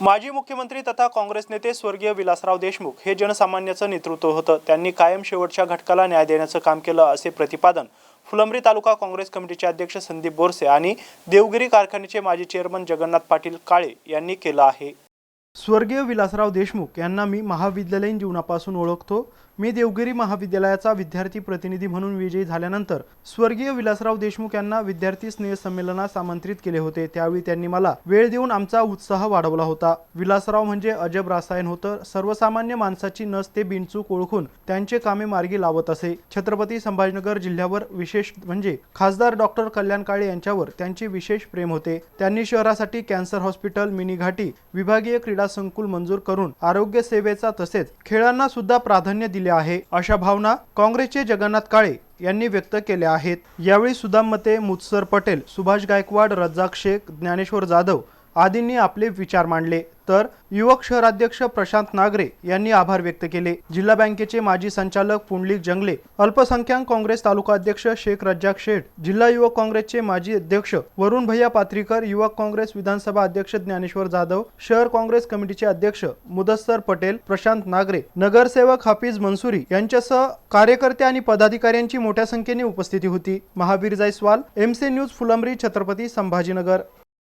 माजी मुख्यमंत्री तथा काँग्रेस नेते स्वर्गीय विलासराव देशमुख हे जनसामान्याचं नेतृत्व होतं. त्यांनी कायम शेवटच्या घटकाला न्याय देण्याचं काम केलं असे प्रतिपादन फुलंब्री तालुका काँग्रेस कमिटीचे अध्यक्ष संदीप बोरसे आणि देवगिरी कारखान्याचे माजी चेअरमन जगन्नाथ पाटील काळे यांनी केलं आहे. स्वर्गीय विलासराव देशमुख यांना मी महाविद्यालयीन जीवनापासून ओळखतो. मी देवगिरी महाविद्यालयाचा विद्यार्थी प्रतिनिधी म्हणून विजयी झाल्यानंतर स्वर्गीय विलासराव देशमुख यांना विद्यार्थी स्नेह संमेलनास आमंत्रित केले होते. त्यावेळी त्यांनी मला वेळ देऊन आमचा उत्साह वाढवला होता. विलासराव म्हणजे अजब रासायन होतं. सर्वसामान्य माणसाची नस ते बिनचूक ओळखून त्यांचे कामे मार्गी लावत असे. छत्रपती संभाजीनगर जिल्ह्यावर विशेष म्हणजे खासदार डॉक्टर कल्याण काळे यांच्यावर त्यांचे विशेष प्रेम होते. त्यांनी शहरासाठी कॅन्सर हॉस्पिटल मिनी घाटी विभागीय क्रीडा संकुल मंजूर करून आरोग्य सेवेचा तसेच खेळांना सुद्धा प्राधान्य दिले आहे अशा भावना काँग्रेसचे जगन्नाथ काळे यांनी व्यक्त केल्या आहेत. यावेळी सुदाम मते मुत्सर पटेल सुभाष गायकवाड रज्जाक शेख ज्ञानेश्वर जाधव आदींनी आपले विचार मांडले. तर युवक शहराध्यक्ष प्रशांत नागरे यांनी आभार व्यक्त केले. जिल्हा बँकेचे माजी संचालक पुंडलिक जंगले अल्पसंख्याक काँग्रेस तालुका अध्यक्ष शेख रज्जाक शेठ जिल्हा युवक काँग्रेसचे माजी अध्यक्ष वरुण भैया पात्रीकर युवक काँग्रेस विधानसभा अध्यक्ष ज्ञानेश्वर जाधव शहर काँग्रेस कमिटीचे अध्यक्ष मुदस्सर पटेल प्रशांत नागरे नगरसेवक हाफिज मनसुरी यांच्यासह कार्यकर्ते आणि पदाधिकाऱ्यांची मोठ्या संख्येने उपस्थिती होती. Mahavir Jaiswal MC news Phulambri Chhatrapati Sambhajinagar.